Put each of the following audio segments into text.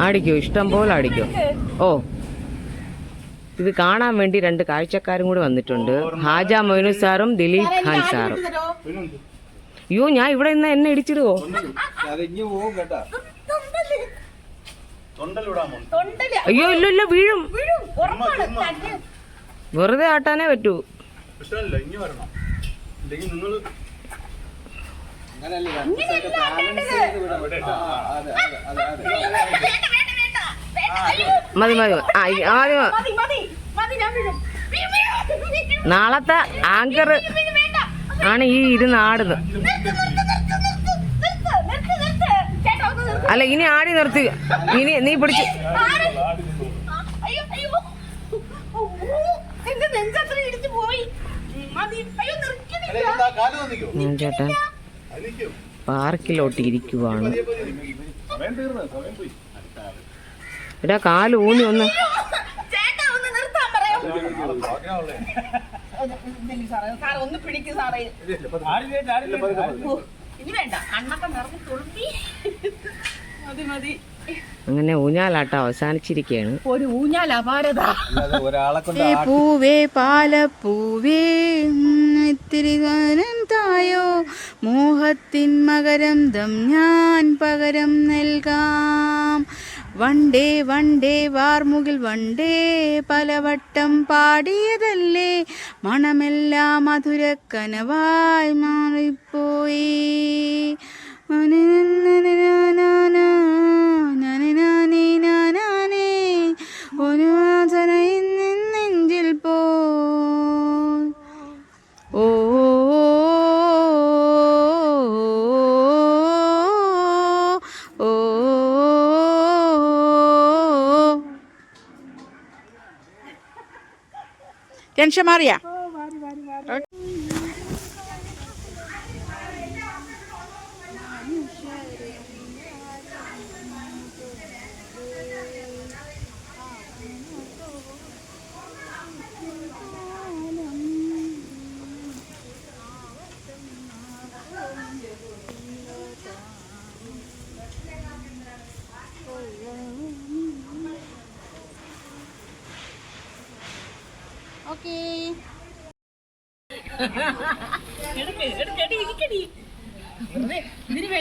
ആടിക്കോ ഇഷ്ടം പോലെ അടിക്കോ ഓ ഇത് കാണാൻ വേണ്ടി രണ്ട് കാഴ്ചക്കാരും കൂടി വന്നിട്ടുണ്ട് ഹാജ മൊയ്നു സാറും ദിലീപ് ഖാൻ സാറും അയ്യോ ഞാൻ ഇവിടെ നിന്ന് എന്നെ ഇടിച്ചിടുവോ അയ്യോ ഇല്ല ഇല്ല വീഴും വെറുതെ ആട്ടാനേ പറ്റൂ പ്രശ്നമില്ല മതി മതി. ആ, മതി. നാളത്തെ ആങ്കർ ആണ് ഈ ഇരുന്ന് ആടുന്നത് അല്ല ഇനി ആടി നിർത്തി. ഇനി നീ പിടിച്ച്. അയ്യോ അയ്യോ. ഓ, നെഞ്ചത്ര ഇടിച്ചു പോയി. മതി അയ്യോ നിർക്കണില്ല കാൽ തന്നിക്കോ? ഞാൻ ചേട്ടൻ പാർക്കിലോട്ട് ഇരിക്കുവാണ്. എടാ കാൽ ഊന്നി ഒന്ന്. ചേട്ടാ ഒന്ന് നിർത്താൻ പറയാം. ഭാഗ്യമുള്ളേ സാറേ സാറേ ഒന്ന് പിടിക്ക് സാറേ. ഓ, വേണ്ട. കണ്ണൊക്കെ നിറഞ്ഞ് തുളുമ്പി. മതി മതി. അങ്ങനെ ഊഞ്ഞാലാട്ട അവസാനിച്ചിരിക്കയാണ്. ഒരു ഊഞ്ഞാൽ അപാരത. പൂവേ പാലപ്പൂവേ ഉം, ഇത്തിരി ഗാനം തായോ? മോഹത്തിൻ മകരം ദം ഞാൻ പകരം നൽകാം. വണ്ടേ വണ്ടേ വാർമുകിൽ വണ്ടേ പലവട്ടം പാടിയതല്ലേ. മണമെല്ലാം മധുരക്കനവായി മാറിപ്പോയി. ടെൻഷൻ മാറിയാ ഇതിന്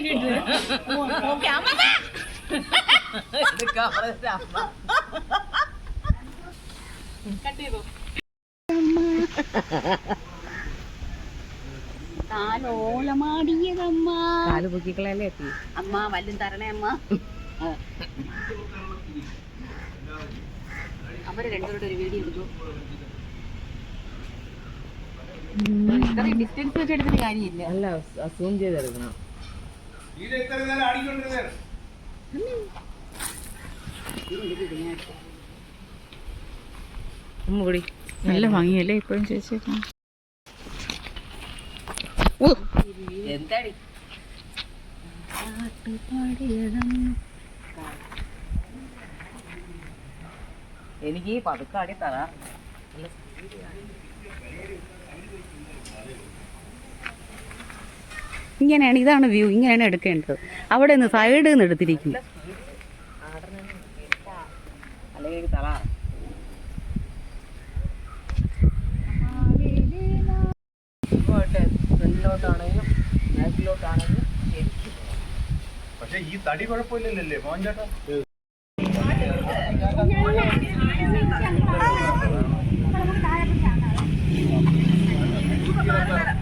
കാലോലമാടിയതമ്മ കാൽ പൊക്കിക്കളയല്ലേ എത്തി? അമ്മ വല്ലും തരണേ അമ്മ. അവർ രണ്ടുപേരുടെ ഒരു വീഡിയോ എടുത്തു. ഡിസ്റ്റൻസ് വെച്ച് എടുത്തിട്ട് കാര്യമില്ല. അല്ല ചെയ്തെടുക്കണം. കൂടി നല്ല ഭംഗിയല്ലേ ഇപ്പോഴും ചേച്ചി? എന്താടി? എനിക്ക് പതുക്കാടി തറ ഇങ്ങനെയാണ് ഇതാണ് വ്യൂ ഇങ്ങനെയാണ് എടുക്കേണ്ടത് അവിടെ നിന്ന് സൈഡിൽ നിന്ന് എടുത്തിരിക്കുന്നു ഫ്രണ്ടിലോട്ടാണെങ്കിലും ബാക്കിലോട്ടാണെങ്കിലും പക്ഷെ ഈ തടി കുഴപ്പമില്ലല്ലേ മോഹൻ ചേട്ടാ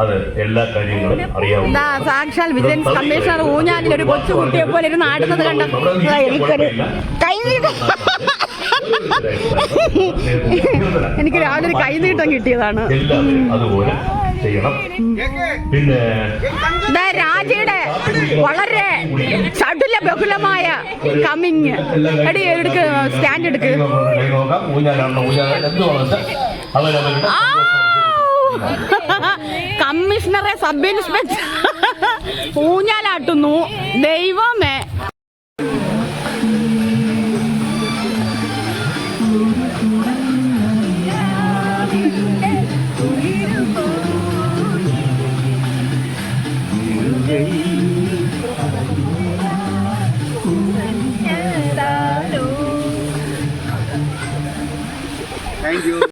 അത് എല്ലാ കാര്യങ്ങളും അറിയാവുന്ന സാക്ഷാൽ വിജിലൻസ് കമ്മീഷണർ ഊഞ്ഞാലിൽ ഒരു കൊച്ചു കുട്ടിയെ പോലെ ഇരുന്ന് ആടുന്നത് കണ്ട എനിക്കൊരു എനിക്ക് രാവിലെ ഒരു കൈനീട്ടം കിട്ടിയതാണ് അതുപോലെ ചെയ്യണം പിന്നെ രാജയുടെ വളരെ ചടുല ബഹുലമായ കമ്മിങ് എടി എടുക്ക് സ്റ്റാൻഡ് എടുക്ക് അവരവരുടെ! കമ്മീഷണറെ സബ് ഇൻസ്പെക്ടർ ഊഞ്ഞാലാട്ടുന്നു ദൈവമേ Thank.